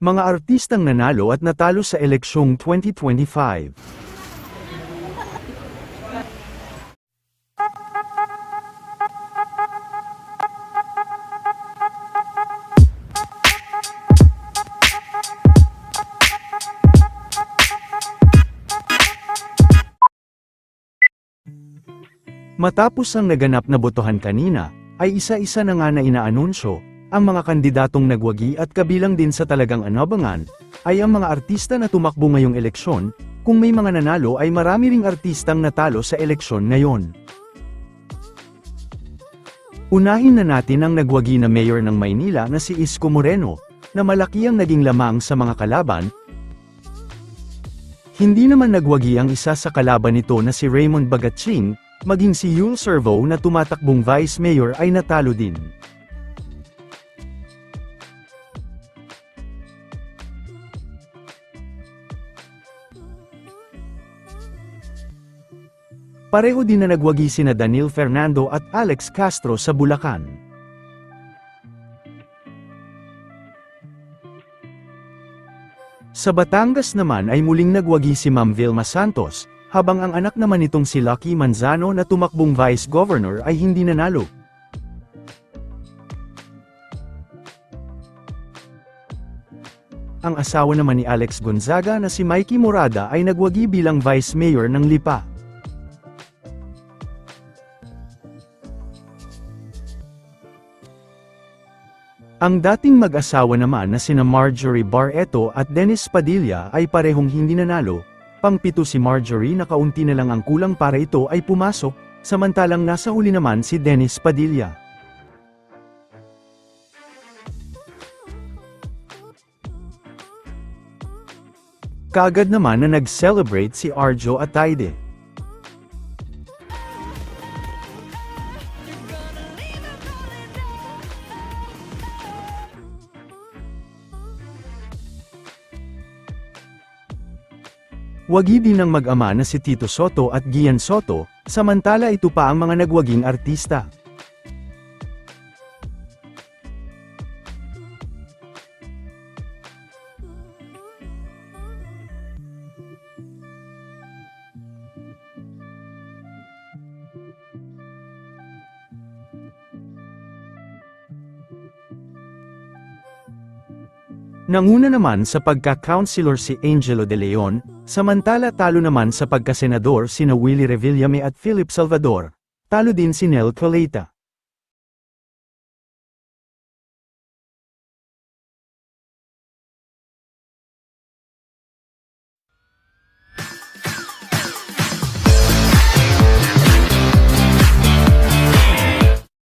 Mga artistang nanalo at natalo sa eleksyong 2025. Matapos ang naganap na botohan kanina, ay isa-isa na nga na inaanunsyo, ang mga kandidatong nagwagi at kabilang din sa talagang anabangan, ay ang mga artista na tumakbo ngayong eleksyon, kung may mga nanalo ay marami ring artistang natalo sa eleksyon ngayon. Unahin na natin ang nagwagi na mayor ng Maynila na si Isko Moreno, na malaki ang naging lamang sa mga kalaban, hindi naman nagwagi ang isa sa kalaban nito na si Raymond Bagatching, maging si Yul Servo na tumatakbong vice mayor ay natalo din. Pareho din na nagwagi sina Daniel Fernando at Alex Castro sa Bulacan. Sa Batangas naman ay muling nagwagi si Ma'am Vilma Santos, habang ang anak naman nitong si Lucky Manzano na tumakbong vice governor ay hindi nanalo. Ang asawa naman ni Alex Gonzaga na si Mikey Morada ay nagwagi bilang vice mayor ng Lipa. Ang dating mag-asawa naman na sina Marjorie Barreto at Dennis Padilla ay parehong hindi nanalo, pangpito si Marjorie na kaunti na lang ang kulang para ito ay pumasok, samantalang nasa huli naman si Dennis Padilla. Kagad naman na nag-celebrate si Arjo Ataide. Wagi din ng mag-ama na si Tito Soto at Gian Soto, samantala ito pa ang mga nagwaging artista. Nanguna naman sa pagka-councilor si Angelo De Leon, samantala talo naman sa pagka-senador sina Willie Revillame at Philip Salvador, talo din si Nel Coleta.